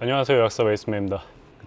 안녕하세요. 약사 웨이스맨입니다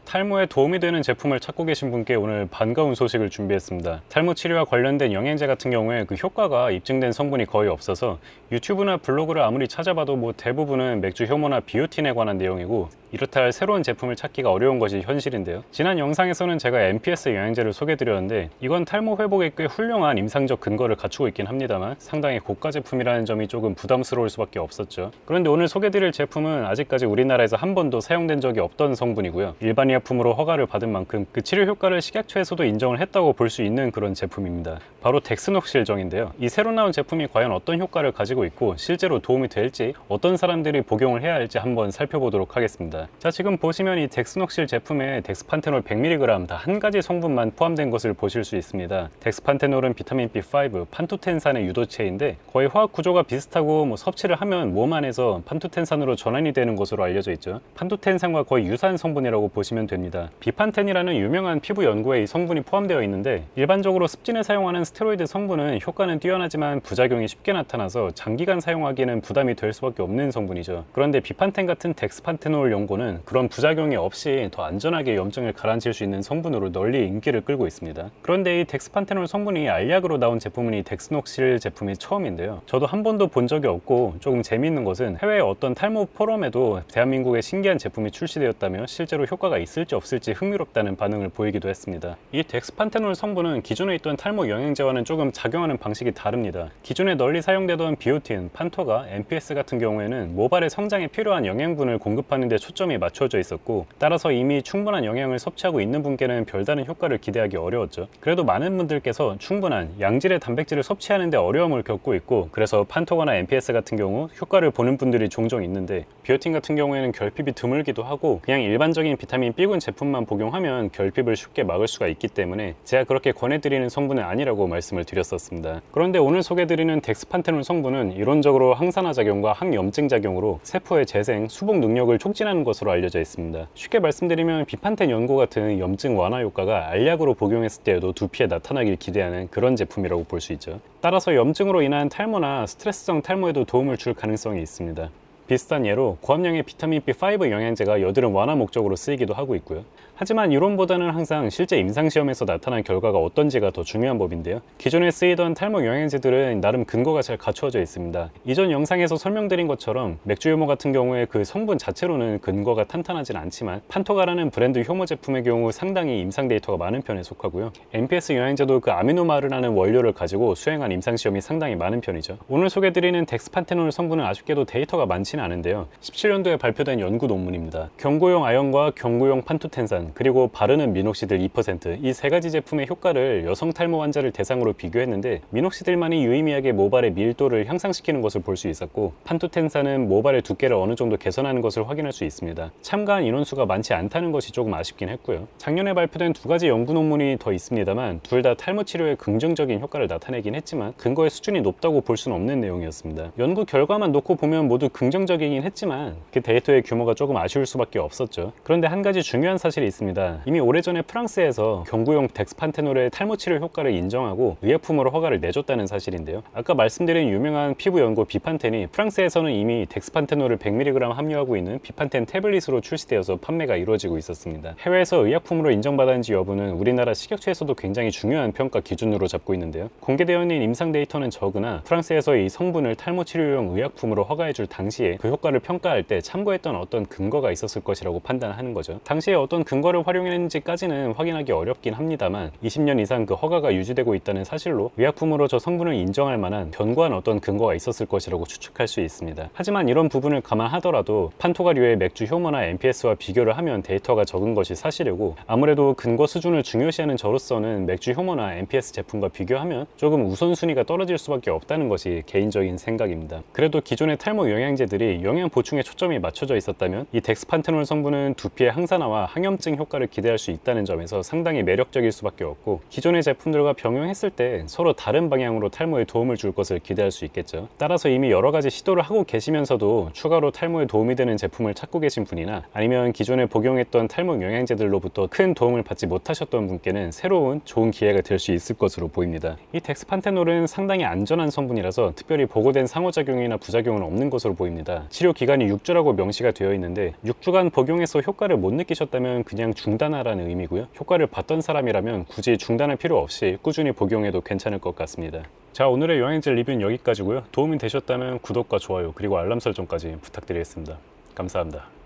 탈모에 도움이 되는 제품을 찾고 계신 분께 오늘 반가운 소식을 준비했습니다. 탈모 치료와 관련된 영양제 같은 경우에 그 효과가 입증된 성분이 거의 없어서 유튜브나 블로그를 아무리 찾아봐도 뭐 대부분은 맥주 효모나 비오틴에 관한 내용이고 이렇다 할 새로운 제품을 찾기가 어려운 것이 현실인데요. 지난 영상에서는 제가 MPS 영양제를 소개드렸는데 이건 탈모 회복에 꽤 훌륭한 임상적 근거를 갖추고 있긴 합니다만 상당히 고가 제품이라는 점이 조금 부담스러울 수밖에 없었죠. 그런데 오늘 소개드릴 제품은 아직까지 우리나라에서 한 번도 사용된 적이 없던 성분이고요. 일반 의약품으로 허가를 받은 만큼 그 치료 효과를 식약처에서도 인정을 했다고 볼 수 있는 그런 제품입니다. 바로 덱스녹실정인데요. 이 새로 나온 제품이 과연 어떤 효과를 가지고 있고 실제로 도움이 될지 어떤 사람들이 복용을 해야 할지 한번 살펴보도록 하겠습니다. 자 지금 보시면 이 덱스녹실 제품에 덱스판테놀 100mg 다 한 가지 성분만 포함된 것을 보실 수 있습니다. 덱스판테놀은 비타민 B5, 판토텐산의 유도체인데 거의 화학 구조가 비슷하고 뭐 섭취를 하면 몸 안에서 판토텐산으로 전환이 되는 것으로 알려져 있죠. 판토텐산과 거의 유사한 성분이라고 보시면 됩니다. 비판텐이라는 유명한 피부 연구에 이 성분이 포함되어 있는데 일반적으로 습진에 사용하는 스테로이드 성분은 효과는 뛰어나지만 부작용이 쉽게 나타나서 장기간 사용하기에는 부담이 될 수밖에 없는 성분이죠. 그런데 비판텐 같은 덱스판테놀 연고는 그런 부작용이 없이 더 안전하게 염증을 가라앉힐 수 있는 성분으로 널리 인기를 끌고 있습니다. 그런데 이 덱스판테놀 성분이 알약으로 나온 제품은 이 덱스녹실 제품이 처음인데요. 저도 한 번도 본 적이 없고 조금 재미있는 것은 해외 어떤 탈모 포럼에도 대한민국의 신기한 제품이 출시되었다며 실제로 효과가 있 을지 없을지 흥미롭다는 반응을 보이기도 했습니다. 이 덱스판테놀 성분은 기존에 있던 탈모 영양제와는 조금 작용하는 방식이 다릅니다. 기존에 널리 사용되던 비오틴, 판토가, MPS 같은 경우에는 모발의 성장에 필요한 영양분을 공급하는 데 초점이 맞춰져 있었고 따라서 이미 충분한 영양을 섭취하고 있는 분께는 별다른 효과를 기대하기 어려웠죠. 그래도 많은 분들께서 충분한 양질의 단백질을 섭취하는 데 어려움을 겪고 있고 그래서 판토거나 MPS 같은 경우 효과를 보는 분들이 종종 있는데 비오틴 같은 경우에는 결핍이 드물기도 하고 그냥 일반적인 비타민 B 군 제품만 복용하면 결핍을 쉽게 막을 수가 있기 때문에 제가 그렇게 권해드리는 성분은 아니라고 말씀을 드렸었습니다. 그런데 오늘 소개드리는 덱스판테놀 성분은 이론적으로 항산화 작용과 항염증 작용으로 세포의 재생, 수복 능력을 촉진하는 것으로 알려져 있습니다. 쉽게 말씀드리면 비판텐 연고 같은 염증 완화 효과가 알약으로 복용했을 때에도 두피에 나타나길 기대하는 그런 제품이라고 볼 수 있죠. 따라서 염증으로 인한 탈모나 스트레스성 탈모에도 도움을 줄 가능성이 있습니다. 비슷한 예로 고함량의 비타민 B5 영양제가 여드름 완화 목적으로 쓰이기도 하고 있고요. 하지만 이론보다는 항상 실제 임상시험에서 나타난 결과가 어떤지가 더 중요한 법인데요. 기존에 쓰이던 탈모 영양제들은 나름 근거가 잘 갖추어져 있습니다. 이전 영상에서 설명드린 것처럼 맥주 효모 같은 경우에 그 성분 자체로는 근거가 탄탄하진 않지만 판토가라는 브랜드 효모 제품의 경우 상당히 임상 데이터가 많은 편에 속하고요. MPS 영양제도 그 아미노마르라는 원료를 가지고 수행한 임상시험이 상당히 많은 편이죠. 오늘 소개드리는 덱스판테놀 성분은 아쉽게도 데이터가 많지 는 않은데요. 17년도에 발표된 연구 논문입니다. 경고용 아연과 경고용 판토텐산 그리고 바르는 미녹시딜 2%이 세 가지 제품의 효과를 여성 탈모 환자를 대상으로 비교했는데 미녹시딜만이 유의미하게 모발의 밀도를 향상시키는 것을 볼 수 있었고 판토텐산은 모발의 두께를 어느 정도 개선하는 것을 확인할 수 있습니다. 참가한 인원수가 많지 않다는 것이 조금 아쉽긴 했고요. 작년에 발표된 두 가지 연구 논문이 더 있습니다만 둘 다 탈모 치료에 긍정적인 효과를 나타내긴 했지만 근거의 수준이 높다고 볼 수는 없는 내용이었습니다. 연구 결과만 놓고 보면 모두 긍정적 이긴 했지만 그 데이터의 규모가 조금 아쉬울 수밖에 없었죠. 그런데 한 가지 중요한 사실이 있습니다. 이미 오래전에 프랑스에서 경구용 덱스판테놀의 탈모 치료 효과를 인정하고 의약품으로 허가를 내줬다는 사실인데요. 아까 말씀드린 유명한 피부 연고 비판텐이 프랑스에서는 이미 덱스판테놀을 100mg 함유하고 있는 비판텐 태블릿으로 출시되어서 판매가 이루어지고 있었습니다. 해외에서 의약품으로 인정받았는지 여부는 우리나라 식약처에서도 굉장히 중요한 평가 기준으로 잡고 있는데요. 공개되어 있는 임상 데이터는 적으나 프랑스에서 이 성분을 탈모 치료용 의약품으로 허가해줄 당시에 그 효과를 평가할 때 참고했던 어떤 근거가 있었을 것이라고 판단하는 거죠. 당시에 어떤 근거를 활용했는지까지는 확인하기 어렵긴 합니다만 20년 이상 그 허가가 유지되고 있다는 사실로 의약품으로 저 성분을 인정할 만한 견고한 어떤 근거가 있었을 것이라고 추측할 수 있습니다. 하지만 이런 부분을 감안하더라도 판토가류의 맥주 효모나 MPS와 비교를 하면 데이터가 적은 것이 사실이고 아무래도 근거 수준을 중요시하는 저로서는 맥주 효모나 MPS 제품과 비교하면 조금 우선순위가 떨어질 수밖에 없다는 것이 개인적인 생각입니다. 그래도 기존의 탈모 영양제들이 영양 보충에 초점이 맞춰져 있었다면 이 덱스판테놀 성분은 두피의 항산화와 항염증 효과를 기대할 수 있다는 점에서 상당히 매력적일 수밖에 없고 기존의 제품들과 병용했을 때 서로 다른 방향으로 탈모에 도움을 줄 것을 기대할 수 있겠죠. 따라서 이미 여러 가지 시도를 하고 계시면서도 추가로 탈모에 도움이 되는 제품을 찾고 계신 분이나 아니면 기존에 복용했던 탈모 영양제들로부터 큰 도움을 받지 못하셨던 분께는 새로운 좋은 기회가 될 수 있을 것으로 보입니다. 이 덱스판테놀은 상당히 안전한 성분이라서 특별히 보고된 상호작용이나 부작용은 없는 것으로 보입니다. 치료 기간이 6주라고 명시가 되어 있는데 6주간 복용해서 효과를 못 느끼셨다면 그냥 중단하라는 의미고요. 효과를 봤던 사람이라면 굳이 중단할 필요 없이 꾸준히 복용해도 괜찮을 것 같습니다. 자 오늘의 영양제 리뷰는 여기까지고요. 도움이 되셨다면 구독과 좋아요 그리고 알람 설정까지 부탁드리겠습니다. 감사합니다.